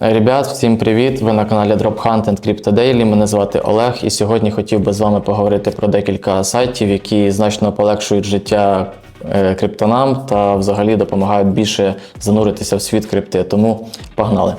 Ребят, всім привіт! Ви на каналі Drop Hunt and Crypto Daily. Мене звати Олег, і сьогодні хотів би з вами поговорити про декілька сайтів, які значно полегшують життя е, криптонам та взагалі допомагають більше зануритися в світ крипти. Тому погнали!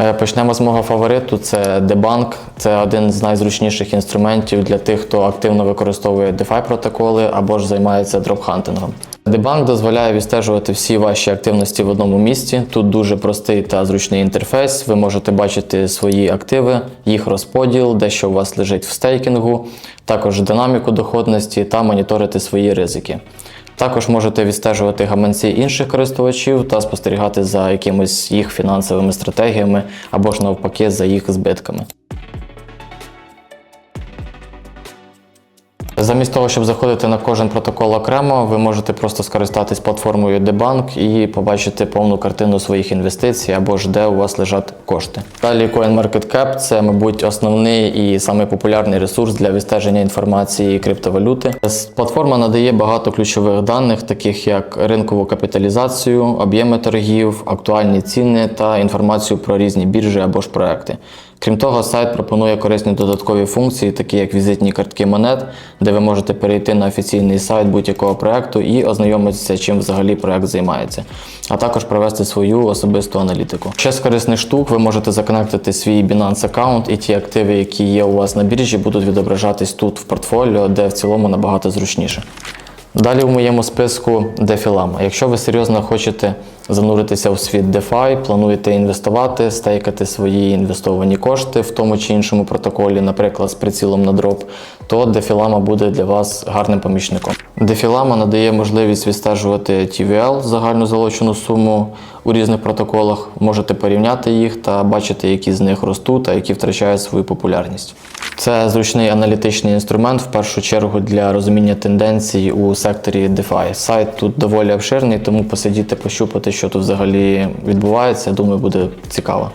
Е, Почнемо з мого фавориту. Це Debank. Це один з найзручніших інструментів для тих, хто активно використовує DeFi протоколи або ж займається дропхантингом. Debank дозволяє відстежувати всі ваші активності в одному місці. Тут дуже простий та зручний інтерфейс. Ви можете бачити свої активи, їх розподіл, де що у вас лежить в стейкінгу, також динаміку доходності та моніторити свої ризики. Також можете відстежувати гаманці інших користувачів та спостерігати за якимись їх фінансовими стратегіями або ж навпаки за їх збитками. Замість того, щоб заходити на кожен протокол окремо, ви можете просто скористатись платформою Debank і побачити повну картину своїх інвестицій або ж де у вас лежать кошти. Далі CoinMarketCap – це, мабуть, основний і самий популярний ресурс для відстеження інформації криптовалюти. Платформа надає багато ключових даних, таких як ринкову капіталізацію, об'єми торгів, актуальні ціни та інформацію про різні біржі або ж проекти. Крім того, сайт пропонує корисні додаткові функції, такі як візитні картки монет, де ви можете перейти на офіційний сайт будь-якого проекту і ознайомитися, чим взагалі проект займається, а також провести свою особисту аналітику. Ще з корисних штук ви можете законектити свій Binance аккаунт, і ті активи, які є у вас на біржі, будуть відображатись тут в портфоліо, де в цілому набагато зручніше. Далі в моєму списку дефілама. Якщо ви серйозно хочете зануритися у світ DeFi, плануєте інвестувати, стейкати свої інвестовані кошти в тому чи іншому протоколі, наприклад, з прицілом на дроп, то DeFi буде для вас гарним помічником. DeFi надає можливість відстежувати TVL, загальну залучену суму у різних протоколах. Можете порівняти їх та бачити, які з них ростуть, а які втрачають свою популярність. Це зручний аналітичний інструмент в першу чергу для розуміння тенденцій у секторі DeFi. Сайт тут доволі обширний, тому посидіти, пощупати, що тут взагалі відбувається. Думаю, буде цікаво.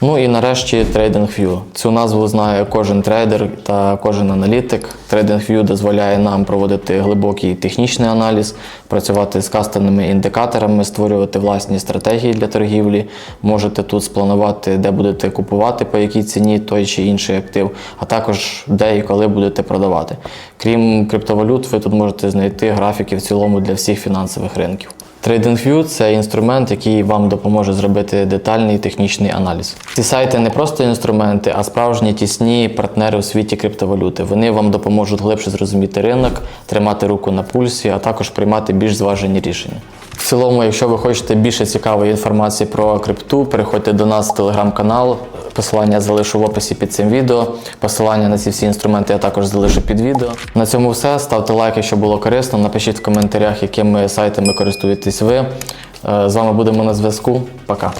Ну і нарешті TradingView. Цю назву знає кожен трейдер та кожен аналітик. TradingView дозволяє нам проводити глибокий технічний аналіз, працювати з кастомними індикаторами, створювати власні стратегії для торгівлі. Можете тут спланувати, де будете купувати, по якій ціні той чи інший актив, а також де і коли будете продавати. Крім криптовалют, ви тут можете знайти графіки в цілому для всіх фінансових ринків. TradingView – це інструмент, який вам допоможе зробити детальний технічний аналіз. Ці сайти не просто інструменти, а справжні тісні партнери у світі криптовалюти. Вони вам допоможуть глибше зрозуміти ринок, тримати руку на пульсі, а також приймати більш зважені рішення. В цілому, якщо ви хочете більше цікавої інформації про крипту, переходьте до нас в телеграм-канал. Посилання залишу в описі під цим відео. Посилання на ці всі інструменти я також залишу під відео. На цьому все. Ставте лайк, якщо було корисно. Напишіть в коментарях, якими сайтами користуєтесь ви. Е, З вами будемо на зв'язку. Пока.